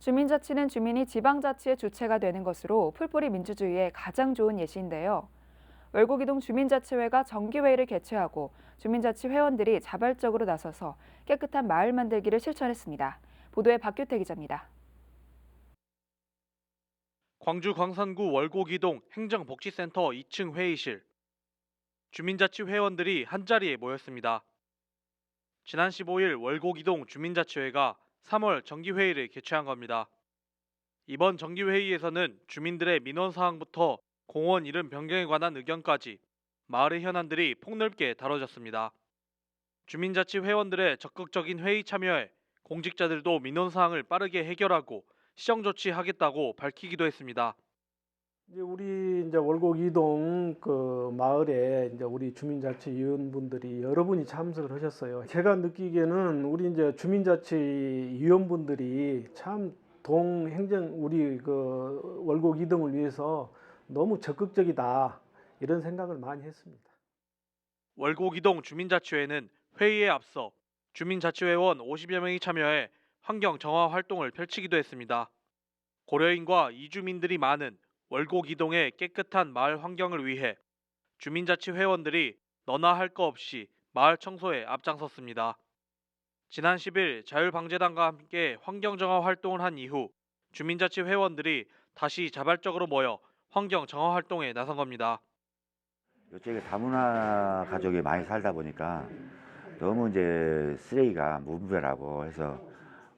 주민자치는 주민이 지방자치의 주체가 되는 것으로 풀뿌리 민주주의의 가장 좋은 예시인데요. 월곡이동 주민자치회가 정기회의를 개최하고 주민자치 회원들이 자발적으로 나서서 깨끗한 마을 만들기를 실천했습니다. 보도에 박규태 기자입니다. 광주 광산구 월곡이동 행정복지센터 2층 회의실. 주민자치 회원들이 한자리에 모였습니다. 지난 15일 월곡이동 주민자치회가 3월 정기회의를 개최한 겁니다. 이번 정기회의에서는 주민들의 민원 사항부터 공원 이름 변경에 관한 의견까지 마을의 현안들이 폭넓게 다뤄졌습니다. 주민자치 회원들의 적극적인 회의 참여에 공직자들도 민원 사항을 빠르게 해결하고 시정 조치하겠다고 밝히기도 했습니다. 이제 우리 이제 월곡 이동 그 마을에 이제 우리 주민자치 위원분들이 여러분이 참석을 하셨어요. 제가 느끼기에는 우리 이제 주민자치 위원분들이 참 동행정 우리 그 월곡 이동을 위해서 너무 적극적이다 이런 생각을 많이 했습니다. 월곡 이동 주민자치회는 회의에 앞서 주민자치회원 50여 명이 참여해 환경 정화 활동을 펼치기도 했습니다. 고려인과 이주민들이 많은 월곡 이동의 깨끗한 마을 환경을 위해 주민자치 회원들이 너나 할거 없이 마을 청소에 앞장섰습니다. 지난 10일 자율방재단과 함께 환경 정화 활동을 한 이후 주민자치 회원들이 다시 자발적으로 모여 환경 정화 활동에 나선 겁니다. 이쪽에 다문화 가족이 많이 살다 보니까 너무 이제 쓰레기가 무분별하고 해서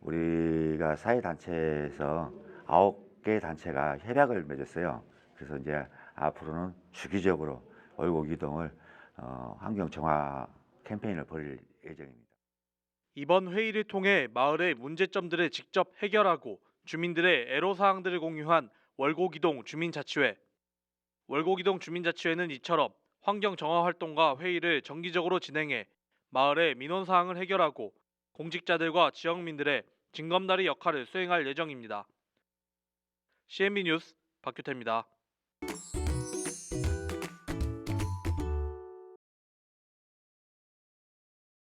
우리가 사회단체에서 아홉 개 단체가 협약을 맺었어요. 그래서 이제 앞으로는 주기적으로 월곡 이동을 어, 환경 정화 캠페인을 벌일 예정입니다. 이번 회의를 통해 마을의 문제점들을 직접 해결하고 주민들의 애로 사항들을 공유한 월곡이동 주민자치회. 월곡이동 주민자치회는 이처럼 환경 정화 활동과 회의를 정기적으로 진행해 마을의 민원 사항을 해결하고 공직자들과 지역민들의 징검다리 역할을 수행할 예정입니다. CNB 뉴스 박규태입니다.